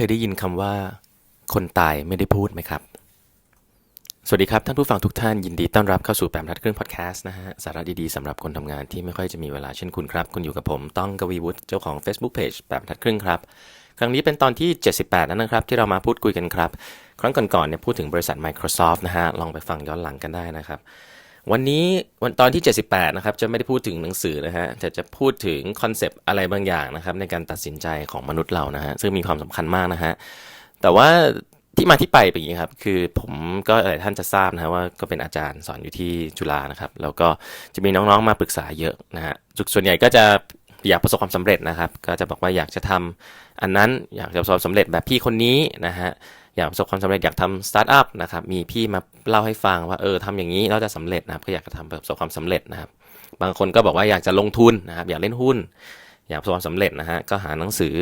เคยได้ยินคำว่า คนตายไม่ได้พูดไหมครับ สวัสดีครับ ท่านผู้ฟังทุกท่านยินดีต้อนรับเข้าสู่แปมทัดครึ่งพอดแคสต์นะฮะ สาระดีๆสำหรับคนทำงานที่ไม่ค่อยจะมีเวลาเช่นคุณครับ คุณอยู่กับผมต้องกวีวุฒิเจ้าของ Facebook Page แปมทัดครึ่งครับ ครั้งนี้เป็นตอนที่ 78 แล้วนะครับ ที่เรามาพูดคุยกันครับ ครั้งก่อนๆเนี่ยพูดถึงบริษัท Microsoft นะฮะลองไปฟังย้อนหลังกันได้นะครับ วันนี้วันตอนที่ 78 นะครับ จะไม่ได้พูดถึงหนังสือนะฮะแต่จะพูดถึงคอนเซปต์อะไรบางอย่างนะครับ ในการตัดสินใจของมนุษย์เรานะฮะซึ่งมีความสำคัญมากนะฮะแต่ว่าที่มาที่ไปเป็นอย่างนี้ครับ คือผมก็หลายท่านจะทราบนะฮะว่าก็เป็นอาจารย์สอนอยู่ที่จุฬานะครับ แล้วก็จะมีน้องๆมาปรึกษาเยอะนะฮะส่วนใหญ่ก็จะ อยากประสบความสำเร็จนะครับ ก็จะบอกว่าอยากจะทำอันนั้นอยากจะประสบความสำเร็จแบบพี่คนนี้นะฮะอยากประสบความสำเร็จอยากทำสตาร์ทอัพนะครับมีพี่มาเล่าให้ฟังว่าเออทำอย่างนี้เราจะสำเร็จนะครับก็อยากจะทำประสบความสำเร็จนะครับ บางคนก็บอกว่าอยากจะลงทุนนะครับอยากเล่นหุ้น อยากประสบความสำเร็จนะฮะก็หาหนังสือ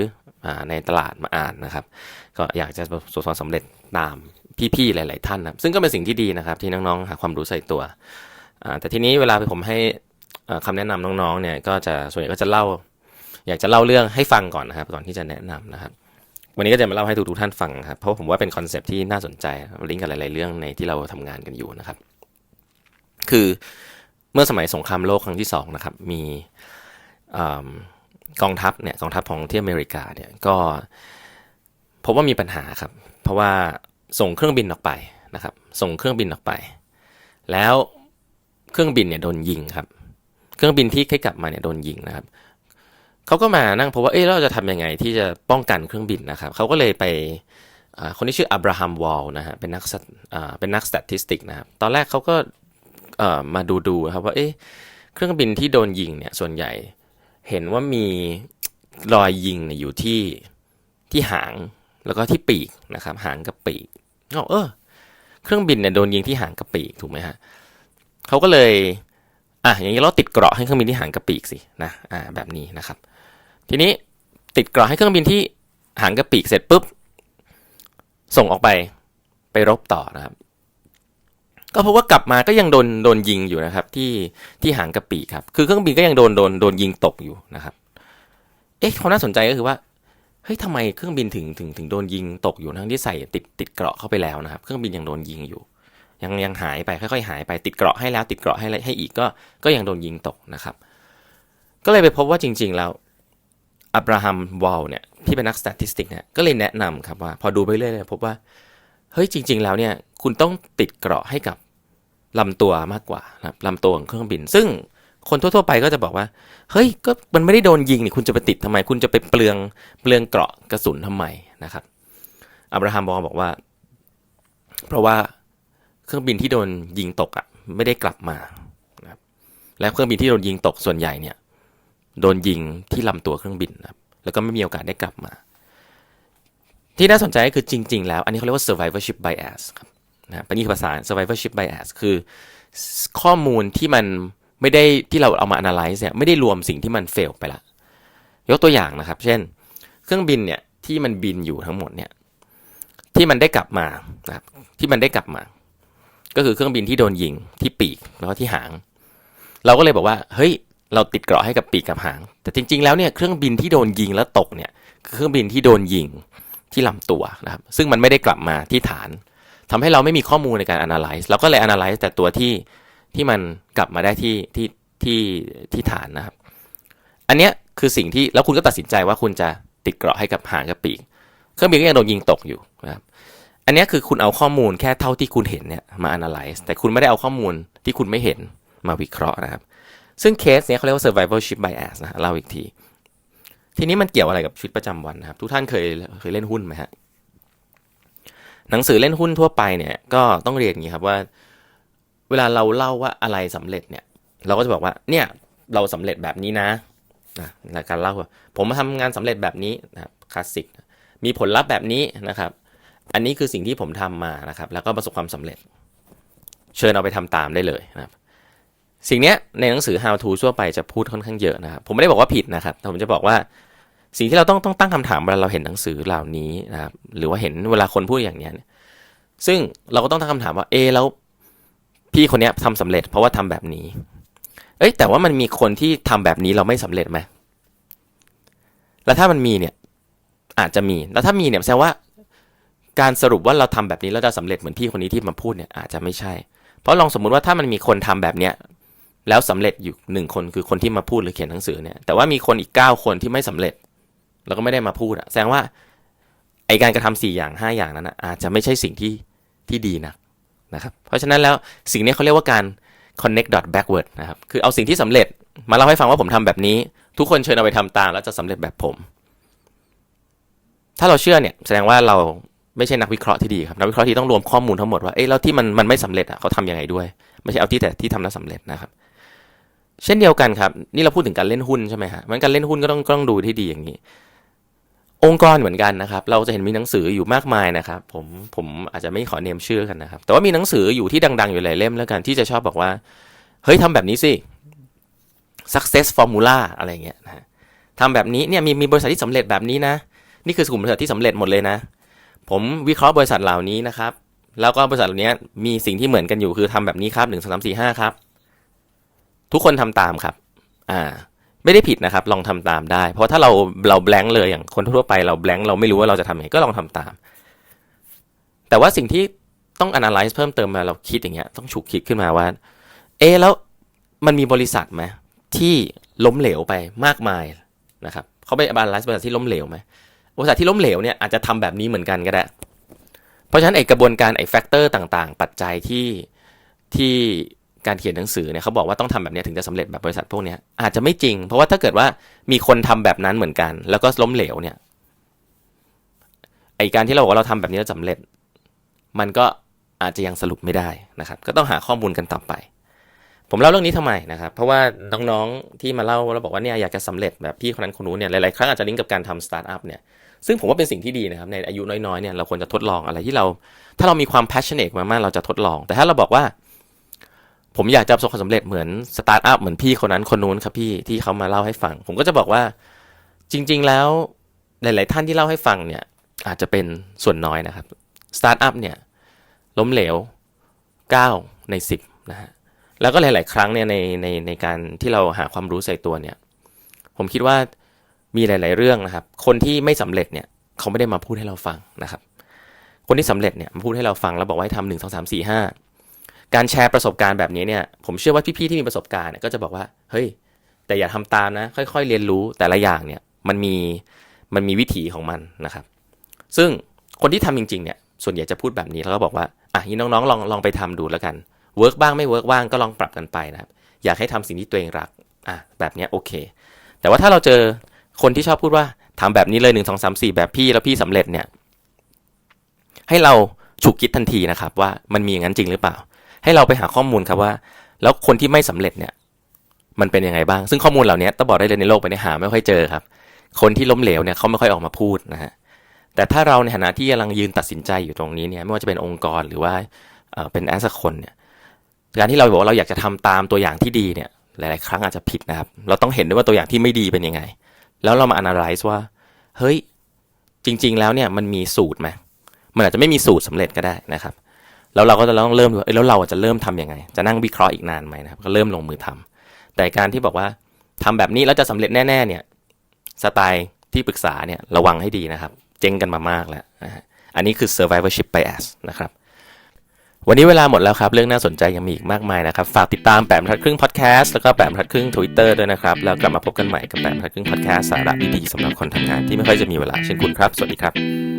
อในตลาดมาอ่านนะครับ ก็อยากจะประสบความสำเร็จตามพี่ๆหลาย ๆ ท่านนะซึ่งก็เป็นสิ่งที่ดีนะครับที่น้องๆหาความรู้ใส่ตัวแต่ทีนี้เวลาผมให้ อ่าคำแนะนำน้องๆเนี่ยก็จะส่วนใหญ่ก็จะเล่า อยากจะเล่าเรื่องให้ฟังก่อนนะครับ ก่อนที่จะแนะนำนะครับ วันนี้ก็จะมาเล่าให้ทุกๆท่านฟังครับเพราะผมว่าเป็นคอนเซปที่น่าสนใจลิงก์กับหลาย ๆเรื่องในที่เราทำงานกันอยู่นะครับ คือเมื่อสมัยสงครามโลกครั้งที่สองนะครับมีกองทัพเนี่ยกองทัพของที่อเมริกาเนี่ยก็พบว่ามีปัญหาครับ เพราะว่าส่งเครื่องบินออกไปนะครับ ส่งเครื่องบินออกไป แล้วเครื่องบินเนี่ยโดนยิงครับ เครื่องบินที่ให้กลับมาเนี่ยโดนยิงนะครับเขาก็มานั่งเพราะว่าเอ๊ะเราจะทำยังไงที่จะป้องกันเครื่องบินนะครับเขาก็เลยไปคนที่ชื่ออับราฮัมวอลนะฮะเป็นนักเป็นนักสถิตินะครับตอนแรกเขาก็มาดูดูครับว่าเอ๊ะเครื่องบินที่โดนยิงเนี่ยส่วนใหญ่เห็นว่ามีรอยยิงเนี่ยอยู่ที่ที่หางแล้วก็ที่ปีกนะครับหางกับปีกเออเครื่องบินเนี่ยโดนยิงที่หางกับปีกถูกไหมฮะเขาก็เลย อะอย่างนี้เราติดเกราะให้เครื่องบินที่หางกับปีกสินะอ่าแบบนี้นะครับ ทีนี้ติดเกราะให้เครื่องบินที่หางกระปีกเสร็จปุ๊บส่งออกไปไปรบต่อนะครับ ก็เพราะว่ากลับมาก็ยังโดนโดนยิงอยู่นะครับ ที่ที่หางกระปีกครับ คือเครื่องบินก็ยังโดนโดนโดนยิงตกอยู่นะครับ เอ๊ะความน่าสนใจก็คือว่าเฮ้ยทำไมเครื่องบินถึงถึงถึงโดนยิงตกอยู่ทั้งที่ใส่ติดติดเกราะเข้าไปแล้วนะครับ เครื่องบินยังโดนยิงอยู่ ยังยังหายไปค่อยๆหายไปติดเกราะให้แล้วติดเกราะให้ให้อีกก็ก็ยังโดนยิงตกนะครับ ก็เลยไปพบว่าจริง ๆ แล้วอับราฮัมวอลเนี่ยที่เป็นนักสถิติเนี่ยก็เลยแนะนำครับว่าพอดูไปเรื่อยๆพบว่าเฮ้ยจริง ๆ แล้วเนี่ยคุณต้องติดเกราะให้กับลำตัวมากกว่านะครับลำตัวของเครื่องบิน ซึ่งคนทั่วๆไปก็จะบอกว่าเฮ้ยก็มันไม่ได้โดนยิงนี่คุณจะไปติดทำไม คุณจะไปเปลืองเปลืองเกราะกระสุนทำไมนะครับอับราฮัมวอลบอกว่า เพราะว่า เครื่องบินที่โดนยิงตกอะไม่ได้กลับมานะครับและเครื่องบินที่โดนยิงตกส่วนใหญ่เนี่ยโดนยิงที่ลำตัวเครื่องบินนะครับแล้วก็ไม่มีโอกาสได้กลับมา ที่น่าสนใจก็คือจริง ๆ แล้ว อันนี้เขาเรียกว่า survivorship bias ครับนะปณิภาษา survivorship bias คือข้อมูลที่มันไม่ได้ที่เราเอามา analyze เนี่ยไม่ได้รวมสิ่งที่มัน fail ไปละ ยกตัวอย่างนะครับ เช่น เครื่องบินเนี่ยที่มันบินอยู่ทั้งหมดเนี่ยที่มันได้กลับมานะครับที่มันได้กลับมา ก็คือเครื่องบินที่โดนยิงที่ปีกแล้วก็ที่หาง เราก็เลยบอกว่าเฮ้ยเราติดเกราะให้กับปีกกับหาง แต่จริง ๆ แล้วเนี่ยเครื่องบินที่โดนยิงแล้วตกเนี่ยคือเครื่องบินที่โดนยิงที่ลำตัวนะครับซึ่งมันไม่ได้กลับมาที่ฐานทำให้เราไม่มีข้อมูลในการ analyze เราก็เลย analyze แต่ตัวที่ที่มันกลับมาได้ที่ที่ที่ที่ฐานนะครับ อันเนี้ยคือสิ่งที่แล้วคุณก็ตัดสินใจว่าคุณจะติดเกราะให้กับหางกับปีก เครื่องบินก็ยังโดนยิงตกอยู่นะครับ อันนี้คือคุณเอาข้อมูลแค่เท่าที่คุณเห็นเนี่ยมา analyze แต่คุณไม่ได้เอาข้อมูลที่คุณไม่เห็นมาวิเคราะห์นะครับ ซึ่งเคสเนี้ยเขาเรียกว่า survivorship bias นะเล่าอีกที ทีนี้มันเกี่ยวอะไรกับชีวิตประจำวันนะครับ ทุกท่านเคยเคยเล่นหุ้นไหมฮะหนังสือเล่นหุ้นทั่วไปเนี่ยก็ต้องเรียนอย่างนี้ครับว่า เวลาเราเล่าว่าอะไรสำเร็จเนี่ย เราก็จะบอกว่าเนี่ยเราสำเร็จแบบนี้นะนะการเล่าว่าผมมาทำงานสำเร็จแบบนี้นะครับคลาสสิกมีผลลัพธ์แบบนี้นะครับ อันนี้คือสิ่งที่ผมทำมานะครับ แล้วก็ประสบความสำเร็จ เชิญเอาไปทำตามได้เลยนะครับ สิ่งนี้ในหนังสือ how to ทั่วไปจะพูดค่อนข้างเยอะนะครับ ผมไม่ได้บอกว่าผิดนะครับแต่ผมจะบอกว่าสิ่งที่เราต้องต้องตั้งคำถามเวลาเราเห็นหนังสือเหล่านี้นะครับ หรือว่าเห็นเวลาคนพูดอย่างนี้ซึ่งเราก็ต้องตั้งคำถามว่าเอแล้วพี่คนนี้ทำสำเร็จ เพราะว่าทำแบบนี้ เอ้ยแต่ว่ามันมีคนที่ทำแบบนี้เราไม่สำเร็จไหมแล้วถ้ามันมีเนี่ยอาจจะมี แล้วถ้ามีเนี่ยแสดงว่า การสรุปว่าเราทำแบบนี้แล้วจะสำเร็จเหมือนพี่คนนี้ที่มาพูดเนี่ยอาจจะไม่ใช่ เพราะลองสมมุติว่าถ้ามันมีคนทำแบบเนี้ยแล้วสำเร็จอยู่หนึ่งคนคือคนที่มาพูดหรือเขียนหนังสือเนี่ยแต่ว่ามีคนอีกเก้าคนที่ไม่สำเร็จ แล้วก็ไม่ได้มาพูดอะแสดงว่าไอการกระทำสี่อย่างห้าอย่างนั้นอะอาจจะไม่ใช่สิ่งที่ที่ดีนะนะครับ เพราะฉะนั้นแล้วสิ่งนี้เขาเรียกว่าการ connect dot backward นะครับ คือเอาสิ่งที่สำเร็จมาเล่าให้ฟังว่าผมทำแบบนี้ ทุกคนเชิญเอาไปทำตาม แล้วจะสำเร็จแบบผม ถ้าเราเชื่อเนี่ยแสดงว่าเรา ไม่ใช่นักวิเคราะห์ที่ดีครับนักวิเคราะห์ที่ต้องรวมข้อมูลทั้งหมดว่าเอ๊ะแล้วที่มันมันไม่สำเร็จอะเขาทำยังไงด้วย ไม่ใช่เอาที่แต่ที่ทำแล้วสำเร็จนะครับ เช่นเดียวกันครับ นี่เราพูดถึงการเล่นหุ้นใช่ไหมฮะมันการเล่นหุ้นก็ต้องก็ต้องดูที่ดีอย่างนี้ องค์กรเหมือนกันนะครับ เราจะเห็นมีหนังสืออยู่มากมายนะครับ ผมผมอาจจะไม่ขอเนมชื่อกันนะครับ แต่ว่ามีหนังสืออยู่ที่ดัง ๆ อยู่หลายเล่มแล้วกันที่จะชอบบอกว่าเฮ้ยทำแบบนี้สิ success formula อะไรเงี้ยนะทำแบบนี้เนี่ยมีมีบริษัทที่สำเร็จแบบนี้นะ นี่คือกลุ่มบริษัทที่สำเร็จหมดเลยนะ ผมวิเคราะห์บริษัทเหล่านี้นะครับ แล้วก็บริษัทเหล่านี้มีสิ่งที่เหมือนกันอยู่คือทำแบบนี้ครับหนึ่งสองสามสี่ห้าครับ ทุกคนทำตามครับ อ่า ไม่ได้ผิดนะครับ ลองทำตามได้ เพราะถ้าเราเราแบงค์เลยอย่างคนทั่วไปเราแบงค์เราไม่รู้ว่าเราจะทำยังไงก็ลองทำตาม แต่ว่าสิ่งที่ต้อง analyze เพิ่มเติมมาเราคิดอย่างเงี้ยต้องฉุกคิดขึ้นมาว่า เอแล้วมันมีบริษัทไหมที่ล้มเหลวไปมากมายนะครับเขาไป analyze บริษัทที่ล้มเหลวไหม บริษัทที่ล้มเหลวเนี่ยอาจจะทำแบบนี้เหมือนกันก็ได้ เพราะฉะนั้นไอกระบวนการไอแฟกเตอร์ต่างๆ ปัจจัยที่ที่การเขียนหนังสือเนี่ยเขาบอกว่าต้องทำแบบนี้ถึงจะสำเร็จแบบบริษัทพวกนี้อาจจะไม่จริง เพราะว่าถ้าเกิดว่ามีคนทำแบบนั้นเหมือนกัน แล้วก็ล้มเหลวเนี่ยไอการที่เราบอกว่าเราทำแบบนี้แล้วสำเร็จ มันก็อาจจะยังสรุปไม่ได้นะครับ ก็ต้องหาข้อมูลกันต่อไป ผมเล่าเรื่องนี้ทำไมนะครับ เพราะว่าน้องๆที่มาเล่าแล้วบอกว่าเนี่ยอยากจะสำเร็จแบบพี่คนนั้นคนนู้นเนี่ยหลายๆครั้งอาจจะลิงก์กับการทำสตาร์ทอัพเนี่ย ซึ่งผมว่าเป็นสิ่งที่ดีนะครับ ในอายุน้อยๆเนี่ยเราควรจะทดลองอะไรที่เรา ถ้าเรามีความ passionate มากๆเราจะทดลอง แต่ถ้าเราบอกว่า ผมอยากจะประสบความสำเร็จเหมือนสตาร์ทอัพเหมือนพี่คนนั้นคนนู้นครับพี่ที่เขามาเล่าให้ฟัง ผมก็จะบอกว่าจริง ๆ แล้วหลาย ๆ ท่านที่เล่าให้ฟังเนี่ยอาจจะเป็นส่วนน้อยนะครับสตาร์ทอัพเนี่ยล้มเหลว 9 ใน 10นะฮะแล้วก็หลาย ๆ ครั้งเนี่ยในในในการที่เราหาความรู้ใส่ตัวเนี่ย ผมคิดว่า มีหลาย ๆ เรื่องนะครับ คนที่ไม่สำเร็จเนี่ยเขาไม่ได้มาพูดให้เราฟังนะครับ คนที่สำเร็จเนี่ยมาพูดให้เราฟังแล้วบอกว่าให้ทำหนึ่งสองสามสี่ห้าการแชร์ประสบการณ์แบบนี้เนี่ยผมเชื่อว่าพี่ ๆ ที่มีประสบการณ์ก็จะบอกว่าเฮ้ย แต่อย่าทำตามนะ ค่อย ๆ เรียนรู้แต่ละอย่างเนี่ยมันมีมันมีวิถีของมันนะครับ ซึ่งคนที่ทำจริง ๆ เนี่ยส่วนใหญ่จะพูดแบบนี้แล้วก็บอกว่าอะนี่น้องๆลองลองไปทำดูแล้วกันเวิร์กบ้างไม่เวิร์กบ้างก็ลองปรับกันไปนะครับอยากให้ทำสิ่งที่ตัวเองรักอะแบบนี้โอเค แต่ว่าถ้าเราเจอ คนที่ชอบพูดว่าทำแบบนี้เลยหนึ่งสองสามสี่แบบพี่แล้วพี่สำเร็จเนี่ย ให้เราฉุกคิดทันทีนะครับ ว่ามันมีอย่างนั้นจริงหรือเปล่า ให้เราไปหาข้อมูลครับว่า แล้วคนที่ไม่สำเร็จเนี่ย มันเป็นยังไงบ้าง ซึ่งข้อมูลเหล่านี้ต้องบอกได้เลยในโลกไปในยหาไม่ค่อยเจอครับ คนที่ล้มเหลวเนี่ยเขาไม่ค่อยออกมาพูดนะฮะแต่ถ้าเราในฐานะที่กำลังยืนตัดสินใจอยู่ตรงนี้เนี่ยไม่ว่าจะเป็นองค์กรหรือว่าเป็นแอสคนเนี่ยการที่เราบอกว่าเราอยากจะทำตามตัวอย่างที่ดีเนี่ยหลาย ๆ ครั้งอาจจะผิดนะครับ เราต้องเห็นด้วยว่าตัวอย่างที่ไม่ดีเป็นยังไง แล้วเรามา analyze ว่า เฮ้ย จริง ๆ แล้วเนี่ยมันมีสูตรไหมมันอาจจะไม่มีสูตรสำเร็จก็ได้นะครับ แล้วเราก็จะต้องเริ่มดูว่าเอ้ยแล้วเราจะเริ่มทำยังไง จะนั่งวิเคราะห์อีกนานไหมนะครับ ก็เริ่มลงมือทำแต่การที่บอกว่าทำแบบนี้แล้วจะสำเร็จแน่ๆเนี่ย สไตล์ที่ปรึกษาเนี่ยระวังให้ดีนะครับ เจ๊งกันมามากแล้ว อันนี้คือ survivorship bias นะครับ วันนี้เวลาหมดแล้วครับ เรื่องน่าสนใจยังมีอีกมากมายนะครับ ฝากติดตามแปมทัดครึ่งพอดแคสต์แล้วก็แปมทัดครึ่งทวิตเตอร์ด้วยนะครับ แล้วกลับมาพบกันใหม่กับแปมทัดครึ่งพอดแคสต์สาระดีๆสำหรับคนทำงานที่ไม่ค่อยจะมีเวลาเช่นคุณครับ สวัสดีครับ